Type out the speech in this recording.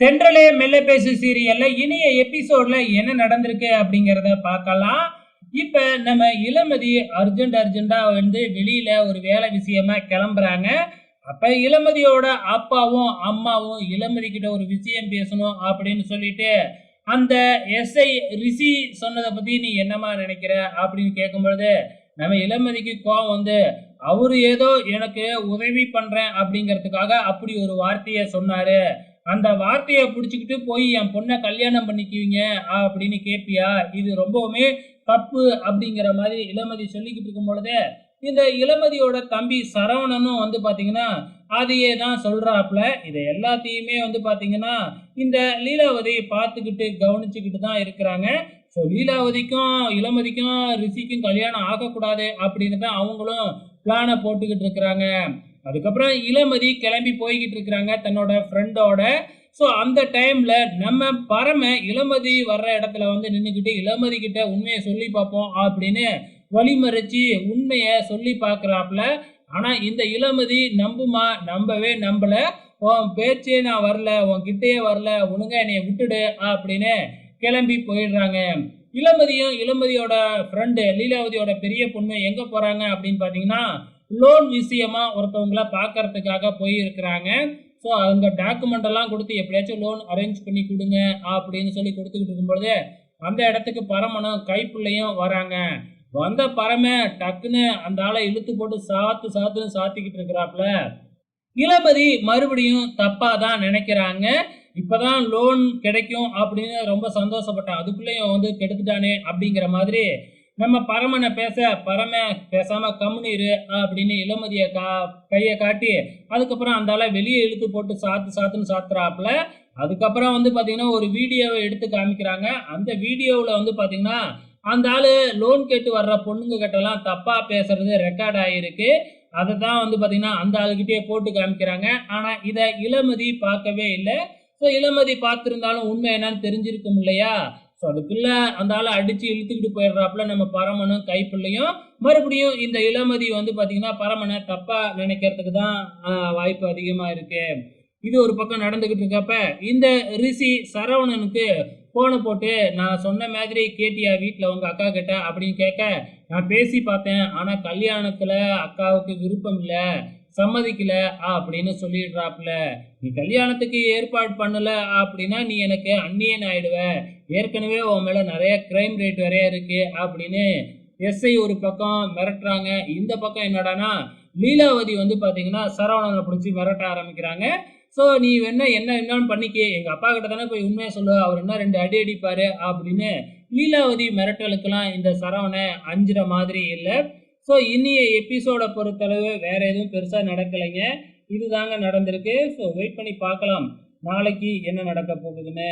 தென்றலே மெல்ல பேசு சீரியல்ல இனிய எபிசோட்ல என்ன நடந்திருக்கு அப்படிங்கிறத பார்க்கலாம். இப்ப நம்ம இளமதி அர்ஜென்ட் அர்ஜென்டா வந்து வெளியில ஒரு வேலை விஷயமா கிளம்புறாங்க. அப்ப இளமதியோட அப்பாவும் அம்மாவும் இளமதி கிட்ட ஒரு விஷயம் பேசணும் அப்படின்னு சொல்லிட்டு அந்த எஸ்ஐ ரிஷி சொன்னதை பத்தி நீ என்னமா நினைக்கிற அப்படின்னு கேட்கும் பொழுது நம்ம இளமதிக்கு கோவம் வந்து அவரு ஏதோ எனக்கு உதவி பண்றேன் அப்படிங்கிறதுக்காக அப்படி ஒரு வார்த்தையை சொன்னாரு. அந்த வார்த்தையை பிடிச்சிக்கிட்டு போய் என் பொண்ணை கல்யாணம் பண்ணிக்குவீங்க அப்படின்னு கேட்பியா இது ரொம்பவுமே தப்பு அப்படிங்கிற மாதிரி இளமதி சொல்லிக்கிட்டு இருக்கும் பொழுது இந்த இளமதியோட தம்பி சரவணனும் வந்து பார்த்தீங்கன்னா அதையே தான் சொல்கிறாப்புல இதை எல்லாத்தையுமே வந்து பார்த்தீங்கன்னா இந்த லீலாவதி பார்த்துக்கிட்டு கவனிச்சுக்கிட்டு தான் இருக்கிறாங்க. ஸோ லீலாவதிக்கும் இளமதிக்கும் ரிஷிக்கும் கல்யாணம் ஆகக்கூடாது அப்படின்னு தான் அவங்களும் பிளானை போட்டுக்கிட்டு இருக்கிறாங்க. அதுக்கப்புறம் இளமதி கிளம்பி போய்கிட்டு இருக்கிறாங்க தன்னோட ஃப்ரெண்டோட ஸோ அந்த டைம்ல நம்ம பரம இளமதி வர்ற இடத்துல வந்து நின்றுக்கிட்டு இளமதி கிட்ட உண்மையை சொல்லி பார்ப்போம் அப்படின்னு வழிமறிச்சு உண்மையை சொல்லி பார்க்குறாப்புல. ஆனால் இந்த இளமதி நம்புமா? நம்பவே நம்பல. உன் பேச்சே நான் வரல உன் கிட்டேயே வரல ஒழுங்காக என்னைய விட்டுடு அப்படின்னு கிளம்பி போயிடுறாங்க. இளமதியும் இளமதியோட ஃப்ரெண்டு லீலாவதியோட பெரிய பொண்ணு எங்கே போகிறாங்க அப்படின்னு பார்த்தீங்கன்னா லோன் விஷயமா ஒருத்தவங்கள பார்க்கறதுக்காக போயிருக்கிறாங்க. ஸோ அவங்க டாக்குமெண்ட் எல்லாம் கொடுத்து எப்படியாச்சும் லோன் அரேஞ்ச் பண்ணி கொடுங்க அப்படின்னு சொல்லி கொடுத்துக்கிட்டு இருக்கும்பொழுது அந்த இடத்துக்கு பரமனும் கைப்பிள்ளையும் வராங்க. வந்த பரம டக்குன்னு அந்த ஆளை இழுத்து போட்டு சாத்து சாத்துன்னு சாத்திக்கிட்டு இருக்கிறாப்புல. இளபதி மறுபடியும் தப்பா தான் நினைக்கிறாங்க. இப்பதான் லோன் கிடைக்கும் அப்படின்னு ரொம்ப சந்தோஷப்பட்டான். அதுக்குள்ளேயும் வந்து கெடுத்துட்டானே அப்படிங்கிற மாதிரி நம்ம பரமனை பேச பரம பேசாம கம்முனிரு அப்படின்னு இளமதிய கா கையை காட்டி அதுக்கப்புறம் அந்த ஆளை வெளியே இழுத்து போட்டு சாத்து சாத்துன்னு சாத்துறாப்புல. அதுக்கப்புறம் வந்து பாத்தீங்கன்னா ஒரு வீடியோவை எடுத்து காமிக்கிறாங்க. அந்த வீடியோவில் வந்து பாத்தீங்கன்னா அந்த ஆளு லோன் கேட்டு வர்ற பொண்ணுங்க கிட்டலாம் தப்பா பேசுறது ரெக்கார்ட் ஆகிருக்கு அதை தான் வந்து பாத்தீங்கன்னா அந்த ஆளுகிட்டே போட்டு காமிக்கிறாங்க. ஆனா இதை இளமதி பார்க்கவே இல்லை. ஸோ இளமதி பார்த்துருந்தாலும் உண்மை என்னன்னு தெரிஞ்சிருக்கும் இல்லையா? ஸோ அதுக்குள்ள அந்த ஆளை அடிச்சு இழுத்துக்கிட்டு போயிடுறாப்புல நம்ம பரமனும் கைப்பிள்ளையும் மறுபடியும் இந்த இளமதி வந்து பாத்தீங்கன்னா பரமனை தப்பா நினைக்கிறதுக்கு தான் வாய்ப்பு அதிகமா இருக்கு. இது ஒரு பக்கம் நடந்துகிட்டு இருக்கப்ப இந்த ரிஷி சரவணனுக்கு போனை போட்டு நான் சொன்ன மாதிரி கேட்டியா வீட்டில் உங்க அக்கா கிட்ட? அப்படின்னு கேட்க நான் பேசி பார்த்தேன். ஆனால் கல்யாணத்துல அக்காவுக்கு விருப்பம் இல்லை. சம்மதிக்கல அப்படின்னு சொல்லிடுறாப்புல. நீ கல்யாணத்துக்கு ஏற்பாடு பண்ணல அப்படின்னா நீ எனக்கு அந்நியன் ஆயிடுவ. ஏற்கனவே உன் மேல நிறைய கிரைம் ரேட் நிறைய இருக்கு அப்படின்னு எஸ்ஐ ஒரு பக்கம் மிரட்டுறாங்க. இந்த பக்கம் என்னடானா லீலாவதி வந்து பாத்தீங்கன்னா சரவணனை பிடிச்சி மிரட்ட ஆரம்பிக்கிறாங்க. ஸோ நீ வேணா என்ன என்னன்னு பண்ணிக்கே. எங்க அப்பா கிட்ட தானே போய் உண்மையை சொல்லு. அவர் என்ன ரெண்டு அடி அடிப்பாரு அப்படின்னு லீலாவதி மிரட்டலுக்கெல்லாம் இந்த சரவணை அஞ்சுற மாதிரி இல்லை. ஸோ இனிய எபிசோட பொறுத்தளவு வேற எதுவும் பெருசாக நடக்கலைங்க. இதுதாங்க நடந்திருக்கு. ஸோ வெயிட் பண்ணி பார்க்கலாம். நாளைக்கு என்ன நடக்க போகுதுன்னு.